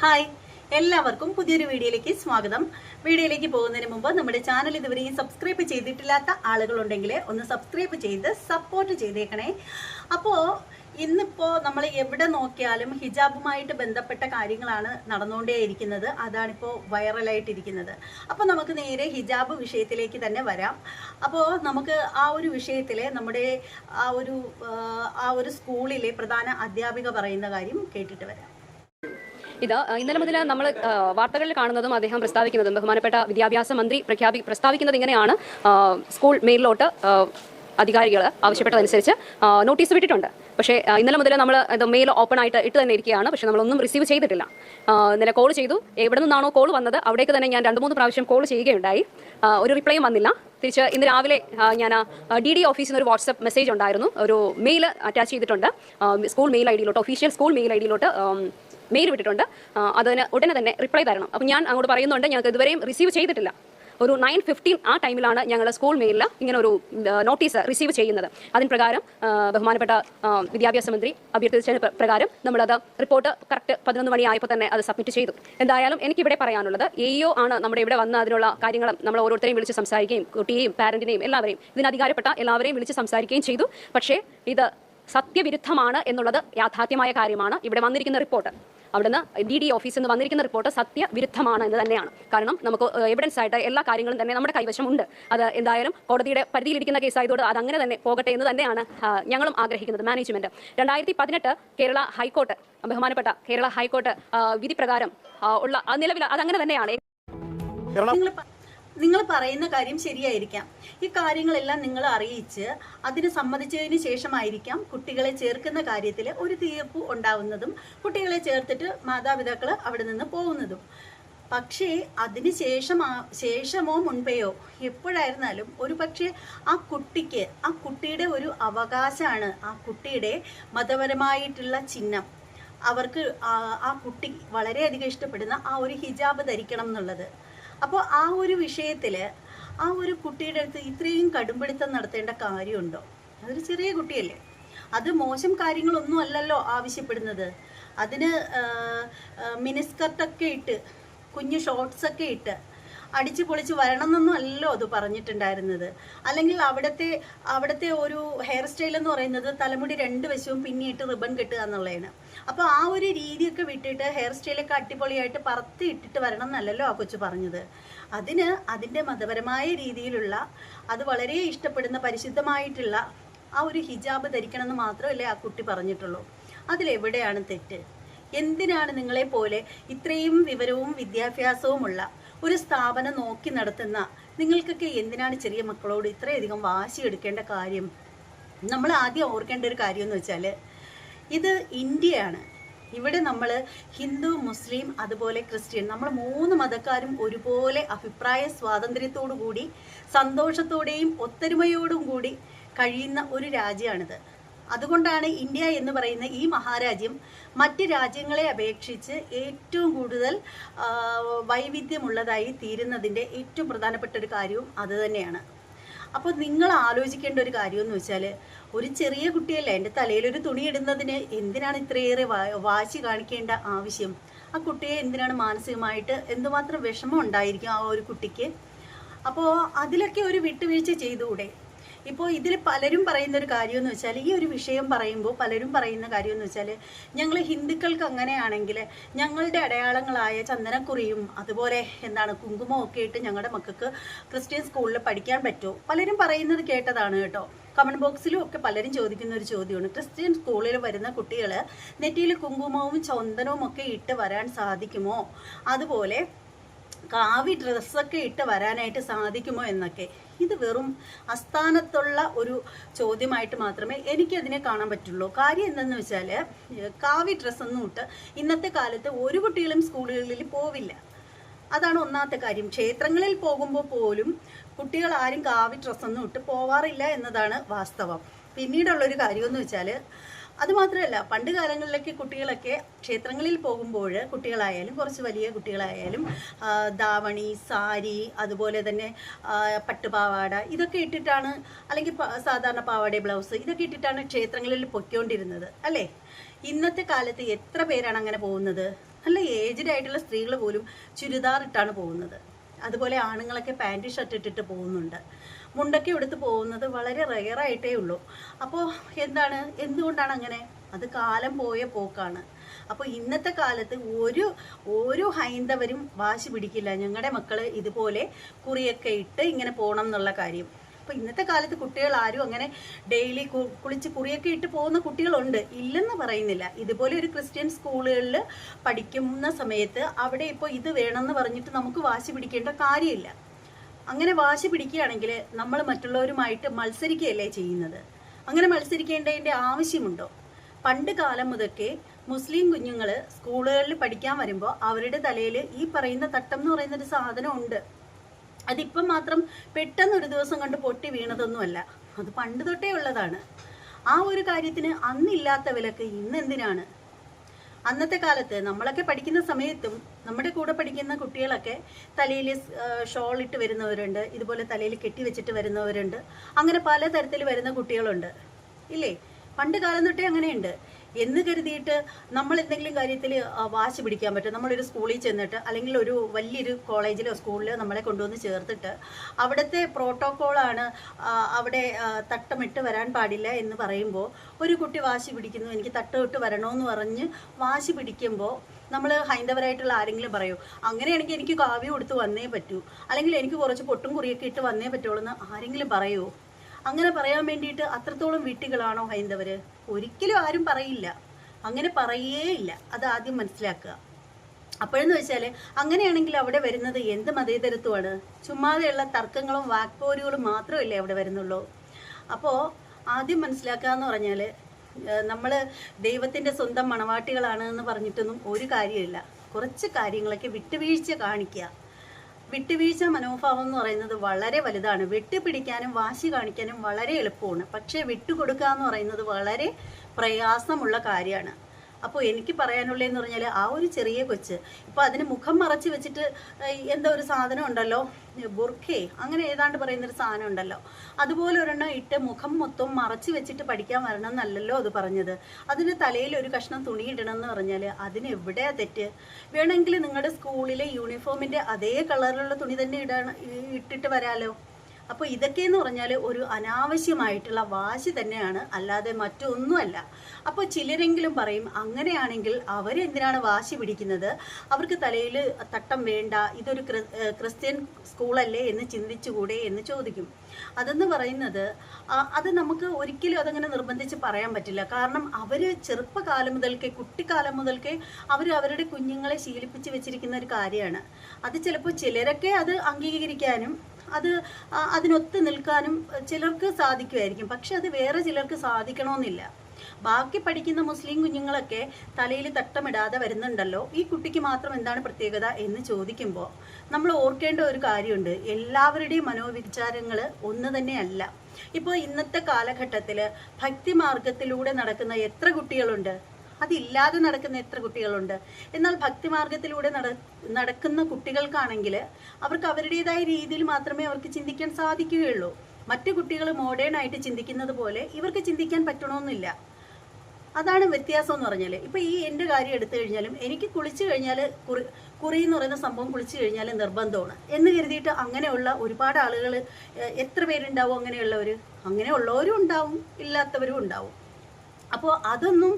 Hi. എല്ലാവർക്കും പുതിയൊരു വീഡിയോയിലേക്ക് സ്വാഗതം. വീഡിയോയിലേക്ക് പോകുന്നതിന് മുമ്പ് നമ്മുടെ ചാനൽ ഇതുവരെയും സബ്സ്ക്രൈബ് ചെയ്തിട്ടില്ലാത്ത ആളുകളുണ്ടെങ്കിൽ ഒന്ന് സബ്സ്ക്രൈബ് ചെയ്ത് സപ്പോർട്ട് ചെയ്തേക്കണേ. അപ്പോൾ ഇന്നിപ്പോൾ നമ്മൾ എവിടെ നോക്കിയാലും ഹിജാബുമായിട്ട് ബന്ധപ്പെട്ട കാര്യങ്ങളാണ് നടന്നുകൊണ്ടേയിരിക്കുന്നത് അതാണിപ്പോൾ വൈറലായിട്ടിരിക്കുന്നത്. അപ്പോൾ നമുക്ക് നേരെ ഹിജാബ് വിഷയത്തിലേക്ക് തന്നെ വരാം. അപ്പോൾ നമുക്ക് ആ ഒരു വിഷയത്തിൽ നമ്മുടെ ആ ഒരു ആ, ആ ഒരു സ്കൂളിലെ പ്രധാന അധ്യാപിക പറയുന്ന കാര്യം കേട്ടിട്ട് വരാം. ഇത് ഇന്നലെ മുതൽ നമ്മൾ വാർത്തകളിൽ കാണുന്നതും അദ്ദേഹം പ്രസ്താവിക്കുന്നതും ബഹുമാനപ്പെട്ട വിദ്യാഭ്യാസ മന്ത്രി പ്രഖ്യാപി പ്രസ്താവിക്കുന്നത് ഇങ്ങനെയാണ്. സ്കൂൾ മെയിലിലോട്ട് അധികാരികൾ ആവശ്യപ്പെട്ടതനുസരിച്ച് നോട്ടീസ് വിട്ടിട്ടുണ്ട്. പക്ഷേ ഇന്നലെ മുതൽ നമ്മൾ മെയിൽ ഓപ്പൺ ആയിട്ട് ഇട്ട് തന്നെ ഇരിക്കുകയാണ്. പക്ഷേ നമ്മളൊന്നും റിസീവ് ചെയ്തിട്ടില്ല. ഇന്നലെ കോൾ ചെയ്തു. എവിടെ നിന്നാണോ കോൾ വന്നത് അവിടേക്ക് തന്നെ ഞാൻ രണ്ട് മൂന്ന് പ്രാവശ്യം കോൾ ചെയ്യുകയുണ്ടായി. ഒരു റിപ്ലൈയും വന്നില്ല. തിരിച്ച് ഇന്ന് രാവിലെ ഞാൻ ഡി ഡി ഓഫീസിൽ നിന്ന് ഒരു വാട്സപ്പ് മെസ്സേജ് ഉണ്ടായിരുന്നു. ഒരു മെയിൽ അറ്റാച്ച് ചെയ്തിട്ടുണ്ട്. സ്കൂൾ മെയിൽ ഐ ഡിയിലോട്ട് ഒഫീഷ്യൽ സ്കൂൾ മെയിൽ ഐ ഡിയിലോട്ട് മെയിൽ വിട്ടിട്ടുണ്ട്. അതിന് ഉടനെ തന്നെ റിപ്ലൈ തരണം. അപ്പോൾ ഞാൻ അങ്ങോട്ട് പറയുന്നുണ്ട് ഞങ്ങൾക്ക് ഇതുവരെയും റിസീവ് ചെയ്തിട്ടില്ല. ഒരു നയൻ ഫിഫ്റ്റീൻ ആ ടൈമിലാണ് ഞങ്ങൾ സ്കൂൾ മെയിലിൽ ഇങ്ങനെ ഒരു നോട്ടീസ് റിസീവ് ചെയ്യുന്നത്. അതിന് പ്രകാരം ബഹുമാനപ്പെട്ട വിദ്യാഭ്യാസ മന്ത്രി അഭ്യർത്ഥിച്ചതിന് പ്ര- പ്രകാരം നമ്മളത് റിപ്പോർട്ട് കറക്റ്റ് പതിനൊന്ന് മണിയായപ്പോൾ തന്നെ അത് സബ്മിറ്റ് ചെയ്തു. എന്തായാലും എനിക്കിവിടെ പറയാനുള്ളത് എ ആണ് നമ്മുടെ ഇവിടെ വന്ന അതിനുള്ള കാര്യങ്ങൾ നമ്മൾ ഓരോരുത്തരെയും വിളിച്ച് സംസാരിക്കുകയും കുട്ടിയെയും പാരന്റിനെയും എല്ലാവരെയും ഇതിനധികാരപ്പെട്ട എല്ലാവരെയും വിളിച്ച് സംസാരിക്കുകയും ചെയ്തു. പക്ഷേ ഇത് സത്യവിരുദ്ധമാണ് എന്നുള്ളത് യാഥാർത്ഥ്യമായ കാര്യമാണ്. ഇവിടെ വന്നിരിക്കുന്ന റിപ്പോർട്ട് അവിടുന്ന് ഡി ഡി ഓഫീസിൽ നിന്ന് വന്നിരിക്കുന്ന റിപ്പോർട്ട് സത്യവിരുദ്ധമാണ് എന്ന് തന്നെയാണ്. കാരണം നമുക്ക് എവിഡൻസ് ആയിട്ട് എല്ലാ കാര്യങ്ങളും തന്നെ നമ്മുടെ കൈവശമുണ്ട്. അത് എന്തായാലും കോടതിയുടെ പരിധിയിലിരിക്കുന്ന കേസായതുകൊണ്ട് അത് അങ്ങനെ തന്നെ പോകട്ടെ എന്ന് തന്നെയാണ് ഞങ്ങളും ആഗ്രഹിക്കുന്നത്. മാനേജ്മെന്റ് രണ്ടായിരത്തി പതിനെട്ട് കേരള ഹൈക്കോർട്ട് ബഹുമാനപ്പെട്ട കേരള ഹൈക്കോർട്ട് വിധിപ്രകാരം വിധി പ്രകാരം ഉള്ള ആ നിലവിൽ അതങ്ങനെ തന്നെയാണ്. നിങ്ങൾ പറയുന്ന കാര്യം ശരിയായിരിക്കാം. ഈ കാര്യങ്ങളെല്ലാം നിങ്ങൾ അറിയിച്ച് അതിന് സമ്മതിച്ചതിന് ശേഷമായിരിക്കാം കുട്ടികളെ ചേർക്കുന്ന കാര്യത്തിൽ ഒരു തീർപ്പ് ഉണ്ടാവുന്നതും കുട്ടികളെ ചേർത്തിട്ട് മാതാപിതാക്കൾ അവിടെ നിന്ന് പോകുന്നതും. പക്ഷേ അതിന് ശേഷം ശേഷമോ മുൻപെയോ എപ്പോഴായിരുന്നാലും ഒരു പക്ഷേ ആ കുട്ടിക്ക് ആ കുട്ടിയുടെ ഒരു അവകാശമാണ് ആ കുട്ടിയുടെ മതപരമായിട്ടുള്ള ചിഹ്നം. അവർക്ക് ആ- കുട്ടി വളരെയധികം ഇഷ്ടപ്പെടുന്ന ആ ഒരു ഹിജാബ് ധരിക്കണം എന്നുള്ളത്. അപ്പോൾ ആ ഒരു വിഷയത്തിൽ ആ ഒരു കുട്ടിയുടെ അടുത്ത് ഇത്രയും കടുംപിടുത്തം നടത്തേണ്ട കാര്യമുണ്ടോ? അതൊരു ചെറിയ കുട്ടിയല്ലേ. അത് മോശം കാര്യങ്ങളൊന്നും അല്ലല്ലോ ആവശ്യപ്പെടുന്നത്. അതിന് മിനിസ്കർട്ടൊക്കെ ഇട്ട് കുഞ്ഞു ഷോർട്ട്സൊക്കെ ഇട്ട് അടിച്ചു പൊളിച്ച് വരണം എന്നൊന്നും അല്ലല്ലോ അത് പറഞ്ഞിട്ടുണ്ടായിരുന്നത്. അല്ലെങ്കിൽ അവിടുത്തെ അവിടുത്തെ ഒരു ഹെയർ സ്റ്റൈൽ എന്ന് പറയുന്നത് തലമുടി രണ്ട് വശവും പിന്നിയിട്ട് റിബൺ കെട്ടുക എന്നുള്ളതാണ്. അപ്പോൾ ആ ഒരു രീതിയൊക്കെ വിട്ടിട്ട് ഹെയർ സ്റ്റൈലൊക്കെ അടിപൊളിയായിട്ട് പറത്തി ഇട്ടിട്ട് വരണം എന്നല്ലല്ലോ ആ കൊച്ചു പറഞ്ഞത്. അതിന് അതിന്റെ മതപരമായ രീതിയിലുള്ള അത് വളരെ ഇഷ്ടപ്പെടുന്ന പരിശുദ്ധമായിട്ടുള്ള ആ ഒരു ഹിജാബ് ധരിക്കണം എന്ന് മാത്രമല്ലേ ആ കുട്ടി പറഞ്ഞിട്ടുള്ളൂ. അതിലെവിടെയാണ് തെറ്റ്? എന്തിനാണ് നിങ്ങളെ പോലെ ഇത്രയും വിവരവും വിദ്യാഭ്യാസവുമുള്ള ഒരു സ്ഥാപനം നോക്കി നടത്തുന്ന നിങ്ങൾക്കൊക്കെ എന്തിനാണ് ചെറിയ മക്കളോട് ഇത്രയധികം വാശി എടുക്കേണ്ട കാര്യം? നമ്മൾ ആദ്യം ഓർക്കേണ്ട ഒരു കാര്യം എന്ന് വെച്ചാൽ ഇത് ഇന്ത്യയാണ്. ഇവിടെ നമ്മൾ ഹിന്ദു മുസ്ലിം അതുപോലെ ക്രിസ്ത്യൻ നമ്മൾ മൂന്ന് മതക്കാരും ഒരുപോലെ അഭിപ്രായ സ്വാതന്ത്ര്യത്തോടു കൂടി സന്തോഷത്തോടെയും ഒത്തൊരുമയോടും കൂടി കഴിയുന്ന ഒരു രാജ്യമാണിത്. അതുകൊണ്ടാണ് ഇന്ത്യ എന്ന് പറയുന്ന ഈ മഹാരാജ്യം മറ്റ് രാജ്യങ്ങളെ അപേക്ഷിച്ച് ഏറ്റവും കൂടുതൽ വൈവിധ്യമുള്ളതായി തീരുന്നതിന്റെ ഏറ്റവും പ്രധാനപ്പെട്ട ഒരു കാര്യവും അത് തന്നെയാണ്. അപ്പോൾ നിങ്ങൾ ആലോചിക്കേണ്ട ഒരു കാര്യം എന്ന് വെച്ചാൽ ഒരു ചെറിയ കുട്ടിയല്ല എന്റെ ഒരു തുണി ഇടുന്നതിന് എന്തിനാണ് ഇത്രയേറെ വാശി കാണിക്കേണ്ട ആവശ്യം? ആ കുട്ടിയെ എന്തിനാണ് മാനസികമായിട്ട് എന്തുമാത്രം വിഷമം ഉണ്ടായിരിക്കും ആ ഒരു കുട്ടിക്ക്? അപ്പോൾ അതിലൊക്കെ ഒരു വിട്ടുവീഴ്ച ചെയ്തുകൂടെ? ഇപ്പോൾ ഇതിൽ പലരും പറയുന്ന ഒരു കാര്യം എന്ന് വെച്ചാൽ ഈ ഒരു വിഷയം പറയുമ്പോൾ പലരും പറയുന്ന കാര്യം എന്ന് വെച്ചാൽ ഞങ്ങൾ ഹിന്ദുക്കൾക്ക് അങ്ങനെയാണെങ്കിൽ ഞങ്ങളുടെ അടയാളങ്ങളായ ചന്ദനക്കുറിയും അതുപോലെ എന്താണ് കുങ്കുമവും ഒക്കെ ഇട്ട് ഞങ്ങളുടെ മക്കൾക്ക് ക്രിസ്ത്യൻ സ്കൂളിൽ പഠിക്കാൻ പറ്റുമോ? പലരും പറയുന്നത് കേട്ടതാണ് കേട്ടോ. കമന്റ് ബോക്സിലും ഒക്കെ പലരും ചോദിക്കുന്ന ഒരു ചോദ്യമാണ്. ക്രിസ്ത്യൻ സ്കൂളിൽ വരുന്ന കുട്ടികൾ നെറ്റിയിൽ കുങ്കുമവും ചന്ദനവും ഒക്കെ ഇട്ട് വരാൻ സാധിക്കുമോ? അതുപോലെ കാവി ഡ്രസ്സൊക്കെ ഇട്ട് വരാനായിട്ട് സാധിക്കുമോ എന്നൊക്കെ. ഇത് വെറും അസ്ഥാനത്തുള്ള ഒരു ചോദ്യമായിട്ട് മാത്രമേ എനിക്കതിനെ കാണാൻ പറ്റുള്ളൂ. കാര്യം എന്തെന്ന് വെച്ചാൽ കാവി ഡ്രസ്സൊന്നും ഇട്ട് ഇന്നത്തെ കാലത്ത് ഒരു കുട്ടികളും സ്കൂളുകളിൽ പോവില്ല. അതാണ് ഒന്നാമത്തെ കാര്യം. ക്ഷേത്രങ്ങളിൽ പോകുമ്പോൾ പോലും കുട്ടികൾ ആരും കാവി ഡ്രസ്സൊന്നും ഇട്ട് പോവാറില്ല എന്നതാണ് വാസ്തവം. പിന്നീടുള്ളൊരു കാര്യമെന്ന് വെച്ചാൽ അതുമാത്രമല്ല പണ്ട് കാലങ്ങളിലൊക്കെ കുട്ടികളൊക്കെ ക്ഷേത്രങ്ങളിൽ പോകുമ്പോൾ കുട്ടികളായാലും കുറച്ച് വലിയ കുട്ടികളായാലും ദാവണി സാരി അതുപോലെ തന്നെ പട്ടുപാവാട ഇതൊക്കെ ഇട്ടിട്ടാണ് അല്ലെങ്കിൽ സാധാരണ പാവാട ബ്ലൗസ് ഇതൊക്കെ ഇട്ടിട്ടാണ് ക്ഷേത്രങ്ങളിൽ പൊയ്ക്കൊണ്ടിരുന്നത് അല്ലേ? ഇന്നത്തെ കാലത്ത് എത്ര പേരാണ് അങ്ങനെ പോകുന്നത്? നല്ല ഏജ്ഡ് ആയിട്ടുള്ള സ്ത്രീകൾ പോലും ചുരിദാർ ഇട്ടാണ് പോകുന്നത്. അതുപോലെ ആണുങ്ങളൊക്കെ പാന്റ് ഷർട്ട് ഇട്ടിട്ട് പോകുന്നുണ്ട്. മുണ്ടൊക്കെ എടുത്ത് പോകുന്നത് വളരെ റെയറായിട്ടേ ഉള്ളൂ. അപ്പോൾ എന്താണ്? എന്തുകൊണ്ടാണ് അങ്ങനെ? അത് കാലം പോയ പോക്കാണ്. അപ്പോൾ ഇന്നത്തെ കാലത്ത് ഒരു ഒരു ഹൈന്ദവരും വാശി പിടിക്കില്ല. ഞങ്ങളുടെ മക്കൾ ഇതുപോലെ കുറിയൊക്കെ ഇട്ട് ഇങ്ങനെ പോകണം എന്നുള്ള കാര്യം. അപ്പോൾ ഇന്നത്തെ കാലത്ത് കുട്ടികൾ ആരും അങ്ങനെ ഡെയിലി കുളിച്ച് കുറിയൊക്കെ ഇട്ട് പോകുന്ന കുട്ടികളുണ്ട്. ഇല്ലെന്ന് പറയുന്നില്ല. ഇതുപോലെ ഒരു ക്രിസ്ത്യൻ സ്കൂളുകളിൽ പഠിക്കുന്ന സമയത്ത് അവിടെ ഇപ്പോൾ ഇത് വേണമെന്ന് പറഞ്ഞിട്ട് നമുക്ക് വാശി പിടിക്കേണ്ട കാര്യമില്ല. അങ്ങനെ വാശി പിടിക്കുകയാണെങ്കിൽ നമ്മൾ മറ്റുള്ളവരുമായിട്ട് മത്സരിക്കുകയല്ലേ ചെയ്യുന്നത്? അങ്ങനെ മത്സരിക്കേണ്ടതിന്റെ ആവശ്യമുണ്ടോ? പണ്ട് കാലം മുതൽക്കേ മുസ്ലിം കുഞ്ഞുങ്ങൾ സ്കൂളുകളിൽ പഠിക്കാൻ വരുമ്പോൾ അവരുടെ തലയിൽ ഈ പറയുന്ന തട്ടം എന്ന് പറയുന്ന ഒരു സാധനം ഉണ്ട്. അതിപ്പം മാത്രം പെട്ടെന്ന് ഒരു ദിവസം കണ്ട് പൊട്ടി വീണതൊന്നുമല്ല. അത് പണ്ട് തൊട്ടേ ഉള്ളതാണ്. ആ ഒരു കാര്യത്തിന് അന്നില്ലാത്ത വിലക്ക് ഇന്ന് എന്തിനാണ്? അന്നത്തെ കാലത്ത് നമ്മളൊക്കെ പഠിക്കുന്ന സമയത്തും നമ്മുടെ കൂടെ പഠിക്കുന്ന കുട്ടികളൊക്കെ തലയിൽ ഷോൾ ഇട്ട് വരുന്നവരുണ്ട് ഇതുപോലെ തലയിൽ കെട്ടി വെച്ചിട്ട് വരുന്നവരുണ്ട്. അങ്ങനെ പല തരത്തിൽ വരുന്ന കുട്ടികളുണ്ട്. ഇല്ലേ? പണ്ട് കാലം തൊട്ടേ അങ്ങനെയുണ്ട്. എന്ന് കരുതിയിട്ട് നമ്മൾ എന്തെങ്കിലും കാര്യത്തിൽ വാശി പിടിക്കാൻ പറ്റും. നമ്മളൊരു സ്കൂളിൽ ചെന്നിട്ട് അല്ലെങ്കിൽ ഒരു വലിയൊരു കോളേജിലോ സ്കൂളിലോ നമ്മളെ കൊണ്ടുവന്ന് ചേർത്തിട്ട് അവിടുത്തെ പ്രോട്ടോക്കോളാണ് അവിടെ തട്ടമിട്ട് വരാൻ പാടില്ല എന്ന് പറയുമ്പോൾ ഒരു കുട്ടി വാശി പിടിക്കുന്നു എനിക്ക് തട്ടമിട്ട് വരണമെന്ന് പറഞ്ഞ് വാശി പിടിക്കുമ്പോൾ നമ്മൾ ഹൈന്ദവരായിട്ടുള്ള ആരെങ്കിലും പറയൂ അങ്ങനെയാണെങ്കിൽ എനിക്ക് കാവ്യം കൊടുത്ത് വന്നേ പറ്റൂ. അല്ലെങ്കിൽ എനിക്ക് കുറച്ച് പൊട്ടും കുറിയൊക്കെ ഇട്ട് വന്നേ പറ്റുള്ളൂ എന്ന് ആരെങ്കിലും പറയുമോ അങ്ങനെ പറയാൻ വേണ്ടിയിട്ട് അത്രത്തോളം വീട്ടുകളാണോ ഹൈന്ദവർ ഒരിക്കലും ആരും പറയില്ല. അങ്ങനെ പറയേ ഇല്ല. അത് ആദ്യം മനസ്സിലാക്കുക. അപ്പോഴെന്ന് വെച്ചാൽ അങ്ങനെയാണെങ്കിൽ അവിടെ വരുന്നത് എന്ത് മതേതരത്വമാണ്? ചുമ്മാതെയുള്ള തർക്കങ്ങളും വാക്പോരുകളും മാത്രമല്ലേ അവിടെ വരുന്നുള്ളൂ. അപ്പോൾ ആദ്യം മനസ്സിലാക്കുക എന്ന് പറഞ്ഞാൽ നമ്മൾ ദൈവത്തിന്റെ സ്വന്തം മണവാട്ടികളാണ് എന്ന് പറഞ്ഞിട്ടൊന്നും ഒരു കാര്യമില്ല. കുറച്ച് കാര്യങ്ങളൊക്കെ വിട്ടുവീഴ്ച കാണിക്കുക. വിട്ടുവീഴ്ച മനോഭാവം എന്ന് പറയുന്നത് വളരെ വലുതാണ്. വെട്ടുപിടിക്കാനും വാശി കാണിക്കാനും വളരെ എളുപ്പമാണ്. പക്ഷേ വിട്ടുകൊടുക്കുക എന്ന് പറയുന്നത് വളരെ പ്രയാസമുള്ള കാര്യമാണ്. അപ്പോൾ എനിക്ക് പറയാനുള്ളതെന്ന് പറഞ്ഞാൽ ആ ഒരു ചെറിയ കൊച്ച് ഇപ്പോൾ അതിന് മുഖം മറച്ച് വെച്ചിട്ട് എന്താ ഒരു സാധനം ഉണ്ടല്ലോ ബുർഖേ അങ്ങനെ ഏതാണ്ട് പറയുന്നൊരു സാധനം ഉണ്ടല്ലോ. അതുപോലെ ഒരെണ്ണം ഇട്ട് മുഖം മൊത്തം മറച്ച് വെച്ചിട്ട് പഠിക്കാൻ വരണം എന്നല്ലല്ലോ അത് പറഞ്ഞത്. അതിന് തലയിൽ ഒരു കഷ്ണം തുണി ഇടണം എന്ന് പറഞ്ഞാൽ അതിന് എവിടെയാ തെറ്റ്? വേണമെങ്കിൽ നിങ്ങളുടെ സ്കൂളിലെ യൂണിഫോമിന്റെ അതേ കളറിലുള്ള തുണി തന്നെ ഇടണം ഇട്ടിട്ട് വരാലോ? അപ്പോൾ ഇതൊക്കെയെന്ന് പറഞ്ഞാൽ ഒരു അനാവശ്യമായിട്ടുള്ള വാശി തന്നെയാണ് അല്ലാതെ മറ്റൊന്നുമല്ല. അപ്പോൾ ചിലരെങ്കിലും പറയും അങ്ങനെയാണെങ്കിൽ അവരെന്തിനാണ് വാശി പിടിക്കുന്നത്? അവർക്ക് തലയിൽ തട്ടം വേണ്ട ഇതൊരു ക്രിസ്ത്യൻ സ്കൂളല്ലേ എന്ന് ചിന്തിച്ചുകൂടെ എന്ന് ചോദിക്കും. അതെന്ന് പറയുന്നത് അത് നമുക്ക് ഒരിക്കലും അതങ്ങനെ നിർബന്ധിച്ച് പറയാൻ പറ്റില്ല. കാരണം അവർ ചെറുപ്പകാലം മുതൽക്കേ കുട്ടിക്കാലം മുതൽക്കേ അവർ അവരുടെ കുഞ്ഞുങ്ങളെ ശീലിപ്പിച്ച് വെച്ചിരിക്കുന്ന ഒരു കാര്യമാണ്. അത് ചിലപ്പോൾ ചിലരൊക്കെ അത് അംഗീകരിക്കാനും അത് അതിനൊത്ത് നിൽക്കാനും ചിലർക്ക് സാധിക്കുമായിരിക്കും. പക്ഷെ അത് വേറെ ചിലർക്ക് സാധിക്കണമെന്നില്ല. ബാക്കി പഠിക്കുന്ന മുസ്ലിം കുഞ്ഞുങ്ങളൊക്കെ തലയിൽ തട്ടമിടാതെ വരുന്നുണ്ടല്ലോ. ഈ കുട്ടിക്ക് മാത്രം എന്താണ് പ്രത്യേകത എന്ന് ചോദിക്കുമ്പോൾ നമ്മൾ ഓർക്കേണ്ട ഒരു കാര്യമുണ്ട്. എല്ലാവരുടെയും മനോവിചാരങ്ങൾ ഒന്ന് തന്നെയല്ല. ഇപ്പോൾ ഇന്നത്തെ കാലഘട്ടത്തിൽ ഭക്തിമാർഗത്തിലൂടെ നടക്കുന്ന എത്ര കുട്ടികളുണ്ട്? അതില്ലാതെ നടക്കുന്ന എത്ര കുട്ടികളുണ്ട്? എന്നാൽ ഭക്തിമാർഗത്തിലൂടെ നട നടക്കുന്ന കുട്ടികൾക്കാണെങ്കിൽ അവർക്ക് അവരുടേതായ രീതിയിൽ മാത്രമേ അവർക്ക് ചിന്തിക്കാൻ സാധിക്കുകയുള്ളൂ. മറ്റു കുട്ടികൾ മോഡേൺ ആയിട്ട് ചിന്തിക്കുന്നത് പോലെ ഇവർക്ക് ചിന്തിക്കാൻ പറ്റണമെന്നില്ല അതാണ് വ്യത്യാസം എന്ന് പറഞ്ഞാൽ ഇപ്പം ഈ എന്റെ കാര്യം എടുത്തു കഴിഞ്ഞാലും എനിക്ക് കുളിച്ചു കഴിഞ്ഞാൽ കുറി കുറി എന്ന് പറയുന്ന സംഭവം കുളിച്ചു കഴിഞ്ഞാൽ നിർബന്ധമാണ്. എന്ന് കരുതിയിട്ട് അങ്ങനെയുള്ള ഒരുപാട് ആളുകൾ എത്ര പേരുണ്ടാവും അങ്ങനെയുള്ളവർ അങ്ങനെയുള്ളവരും ഉണ്ടാവും ഇല്ലാത്തവരും ഉണ്ടാവും. അപ്പോൾ അതൊന്നും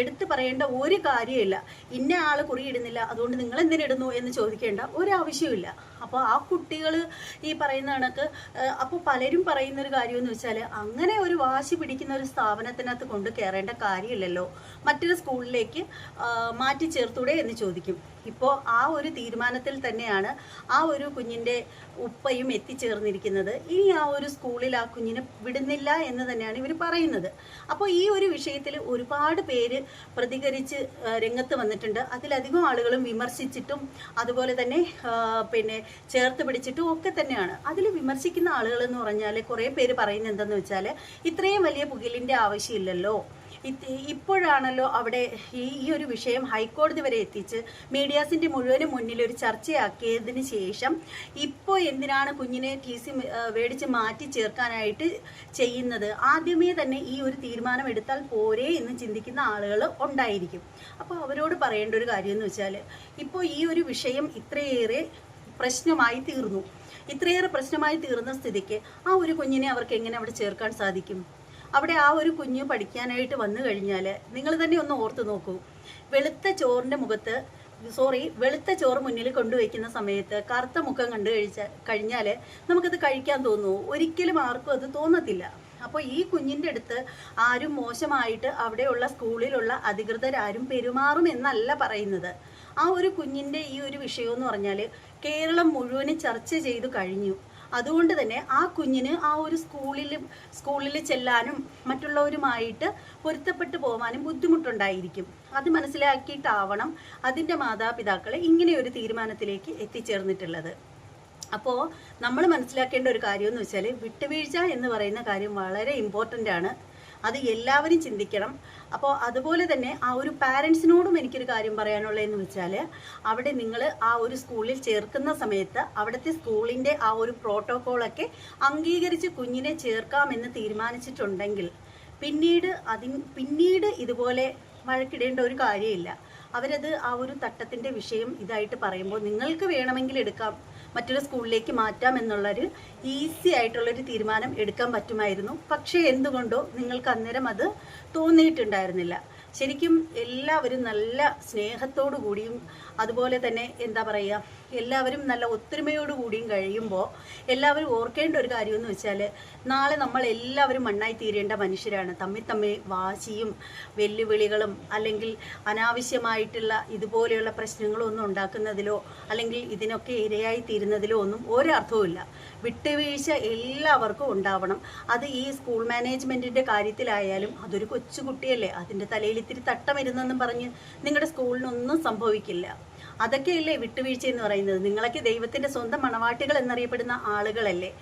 എടുത്തു പറയേണ്ട ഒരു കാര്യമില്ല. ഇന്ന ആൾ കുറിയിടുന്നില്ല അതുകൊണ്ട് നിങ്ങൾ എന്തിനിടുന്നു എന്ന് ചോദിക്കേണ്ട ഒരാവശ്യമില്ല അപ്പോൾ ആ കുട്ടികൾ ഈ പറയുന്ന കണക്ക് അപ്പോൾ പലരും പറയുന്ന ഒരു കാര്യം എന്ന് വെച്ചാൽ അങ്ങനെ ഒരു വാശി പിടിക്കുന്ന ഒരു സ്ഥാപനത്തിനകത്ത് കൊണ്ട് കയറേണ്ട കാര്യമില്ലല്ലോ. മറ്റൊരു സ്കൂളിലേക്ക് മാറ്റി ചേർത്തൂടെ എന്ന് ചോദിക്കും. ഇപ്പോൾ ആ ഒരു തീരുമാനത്തിൽ തന്നെയാണ് ആ ഒരു കുഞ്ഞിന്റെ ഉപ്പയും എത്തിച്ചേർന്നിരിക്കുന്നത്. ഇനി ആ ഒരു സ്കൂളിൽ ആ കുഞ്ഞിനെ വിടുന്നില്ല എന്ന് തന്നെയാണ് ഇവർ പറയുന്നത്. അപ്പോൾ ഈ ഒരു വിഷയത്തിൽ ഒരുപാട് പേര് പ്രതികരിച്ച് രംഗത്ത് വന്നിട്ടുണ്ട്. അതിലധികം ആളുകളും വിമർശിച്ചിട്ടും അതുപോലെ തന്നെ പിന്നെ ചേർത്ത് പിടിച്ചിട്ടും ഒക്കെ തന്നെയാണ്. അതിൽ വിമർശിക്കുന്ന ആളുകൾ എന്ന് പറഞ്ഞാൽ കുറേ പേര് പറയുന്നത് എന്തെന്ന് വെച്ചാൽ ഇത്രയും വലിയ പുകിലിന്റെ ആവശ്യമില്ലല്ലോ. ഇപ്പോഴാണല്ലോ അവിടെ ഈ ഒരു വിഷയം ഹൈക്കോടതി വരെ എത്തിച്ച് മീഡിയാസിന്റെ മുഴുവനും മുന്നിൽ ഒരു ചർച്ചയാക്കിയതിന് ശേഷം ഇപ്പോൾ എന്തിനാണ് കുഞ്ഞിനെ ടി സി മേടിച്ച് മാറ്റി ചേർക്കാനായിട്ട് ചെയ്യുന്നത്? ആദ്യമേ തന്നെ ഈ ഒരു തീരുമാനം എടുത്താൽ പോരേ എന്ന് ചിന്തിക്കുന്ന ആളുകൾ ഉണ്ടായിരിക്കും. അപ്പോൾ അവരോട് പറയേണ്ട ഒരു കാര്യം എന്ന് വെച്ചാൽ ഇപ്പോൾ ഈ ഒരു വിഷയം ഇത്രയേറെ പ്രശ്നമായി തീർന്നു. ഇത്രയേറെ പ്രശ്നമായി തീർന്ന സ്ഥിതിക്ക് ആ ഒരു കുഞ്ഞിനെ അവർക്ക് എങ്ങനെ അവിടെ ചേർക്കാൻ സാധിക്കും? അവിടെ ആ ഒരു കുഞ്ഞ് പഠിക്കാനായിട്ട് വന്നു കഴിഞ്ഞാൽ നിങ്ങൾ തന്നെ ഒന്ന് ഓർത്ത് നോക്കൂ. വെളുത്ത ചോറിന്റെ മുഖത്ത് സോറി വെളുത്ത ചോറ് മുന്നിൽ കൊണ്ടുവയ്ക്കുന്ന സമയത്ത് കറുത്ത മുഖം കണ്ടു കഴിച്ച കഴിഞ്ഞാൽ നമുക്കത് കഴിക്കാൻ തോന്നുമോ ഒരിക്കലും ആർക്കും അത് തോന്നത്തില്ല. അപ്പോൾ ഈ കുഞ്ഞിന്റെ അടുത്ത് ആരും മോശമായിട്ട് അവിടെയുള്ള സ്കൂളിലുള്ള അധികൃതരാരും പെരുമാറും എന്നല്ല പറയുന്നത്. ആ ഒരു കുഞ്ഞിന്റെ ഈ ഒരു വിഷയം എന്ന് പറഞ്ഞാൽ കേരളം മുഴുവനും ചർച്ച ചെയ്തു കഴിഞ്ഞു. അതുകൊണ്ട് തന്നെ ആ കുഞ്ഞിന് ആ ഒരു സ്കൂളിൽ സ്കൂളിൽ ചെല്ലാനും മറ്റുള്ളവരുമായിട്ട് പൊരുത്തപ്പെട്ടു പോകാനും ബുദ്ധിമുട്ടുണ്ടായിരിക്കും. അത് മനസ്സിലാക്കിയിട്ടാവണം അതിന്റെ മാതാപിതാക്കളെ ഇങ്ങനെ ഒരു തീരുമാനത്തിലേക്ക് എത്തിച്ചേർന്നിട്ടുള്ളത്. അപ്പോൾ നമ്മൾ മനസ്സിലാക്കേണ്ട ഒരു കാര്യം എന്ന് വെച്ചാൽ വിട്ടുവീഴ്ച എന്ന് പറയുന്ന കാര്യം വളരെ ഇമ്പോർട്ടന്റ് ആണ്. അത് എല്ലാവരും ചിന്തിക്കണം. അപ്പോൾ അതുപോലെ തന്നെ ആ ഒരു പാരൻസിനോടും എനിക്കൊരു കാര്യം പറയാനുള്ളതെന്ന് വെച്ചാൽ അവിടെ നിങ്ങൾ ആ ഒരു സ്കൂളിൽ ചേർക്കുന്ന സമയത്ത് അവിടുത്തെ സ്കൂളിന്റെ ആ ഒരു പ്രോട്ടോക്കോളൊക്കെ അംഗീകരിച്ച് കുഞ്ഞിനെ ചേർക്കാമെന്ന് തീരുമാനിച്ചിട്ടുണ്ടെങ്കിൽ പിന്നീട് അതിൻ പിന്നീട് ഇതുപോലെ വഴക്കിടേണ്ട ഒരു കാര്യമില്ല. അവരത് ആ ഒരു തട്ടത്തിന്റെ വിഷയം ഇതായിട്ട് പറയുമ്പോൾ നിങ്ങൾക്ക് വേണമെങ്കിൽ എടുക്കാം. മറ്റൊരു സ്കൂളിലേക്ക് മാറ്റാം എന്നുള്ളൊരു ഈസി ആയിട്ടുള്ളൊരു തീരുമാനം എടുക്കാൻ പറ്റുമായിരുന്നു. പക്ഷേ എന്തുകൊണ്ടോ നിങ്ങൾക്ക് അന്നേരം അത് തോന്നിയിട്ടുണ്ടായിരുന്നില്ല. ശരിക്കും എല്ലാവരും നല്ല സ്നേഹത്തോടു കൂടിയും അതുപോലെ തന്നെ എന്താ പറയുക എല്ലാവരും നല്ല ഒത്തൊരുമയോടുകൂടിയും കഴിയുമ്പോൾ എല്ലാവരും ഓർക്കേണ്ട ഒരു കാര്യം എന്ന് വെച്ചാൽ നാളെ നമ്മൾ എല്ലാവരും മണ്ണായി തീരേണ്ട മനുഷ്യരാണ്. തമ്മിൽ തമ്മിൽ വാശിയും വെല്ലുവിളികളും അല്ലെങ്കിൽ അനാവശ്യമായിട്ടുള്ള ഇതുപോലെയുള്ള പ്രശ്നങ്ങളൊന്നും ഉണ്ടാക്കുന്നതിലോ അല്ലെങ്കിൽ ഇതിനൊക്കെ ഇരയായി തീരുന്നതിലോ ഒന്നും ഒരർത്ഥവുമില്ല. വിട്ടുവീഴ്ച എല്ലാവർക്കും ഉണ്ടാവണം. അത് ഈ സ്കൂൾ മാനേജ്മെന്റിന്റെ കാര്യത്തിലായാലും അതൊരു കൊച്ചുകുട്ടിയല്ലേ അതിന്റെ തലയിൽ ഇത്തിരി തട്ടമിരുന്നെന്നും പറഞ്ഞ് നിങ്ങളുടെ സ്കൂളിനൊന്നും സംഭവിക്കില്ല. അതൊക്കെയല്ലേ വിട്ടുവീഴ്ച എന്ന് പറയുന്നത്? നിങ്ങളൊക്കെ ദൈവത്തിന്റെ സ്വന്തം മണവാട്ടികൾ എന്നറിയപ്പെടുന്ന ആളുകളല്ലേ.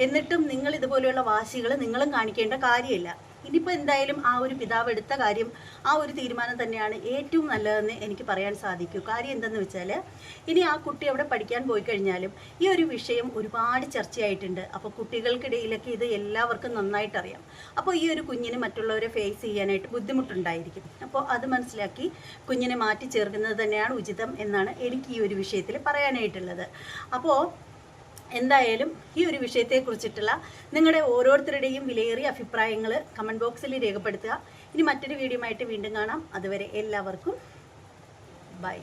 എന്നിട്ടും നിങ്ങൾ ഇതുപോലെയുള്ള വാശികൾ നിങ്ങളും കാണിക്കേണ്ട കാര്യമില്ല. ഇനിയിപ്പോൾ എന്തായാലും ആ ഒരു പിതാവ് എടുത്ത കാര്യം ആ ഒരു തീരുമാനം തന്നെയാണ് ഏറ്റവും നല്ലതെന്ന് എനിക്ക് പറയാൻ സാധിക്കൂ. കാര്യം എന്തെന്ന് വെച്ചാൽ ഇനി ആ കുട്ടി അവിടെ പഠിക്കാൻ പോയി കഴിഞ്ഞാലും ഈ ഒരു വിഷയം ഒരുപാട് ചർച്ചയായിട്ടുണ്ട്. അപ്പോൾ കുട്ടികൾക്കിടയിലൊക്കെ ഇത് എല്ലാവർക്കും നന്നായിട്ട് അറിയാം അപ്പോൾ ഈ ഒരു കുഞ്ഞിന് മറ്റുള്ളവരെ ഫേസ് ചെയ്യാനായിട്ട് ബുദ്ധിമുട്ടുണ്ടായിരിക്കും. അപ്പോൾ അത് മനസ്സിലാക്കി കുഞ്ഞിനെ മാറ്റി ചേർക്കുന്നത് തന്നെയാണ് ഉചിതം എന്നാണ് എനിക്ക് ഈ ഒരു വിഷയത്തിൽ പറയാനായിട്ടുള്ളത്. അപ്പോൾ എന്തായാലും ഈ ഒരു വിഷയത്തെക്കുറിച്ചിട്ടുള്ള നിങ്ങളുടെ ഓരോരുത്തരുടെയും വിലയേറിയ അഭിപ്രായങ്ങൾ കമന്റ് ബോക്സിൽ രേഖപ്പെടുത്തുക. ഇനി മറ്റൊരു വീഡിയോ ആയിട്ട് വീണ്ടും കാണാം. അതുവരെ എല്ലാവർക്കും ബൈ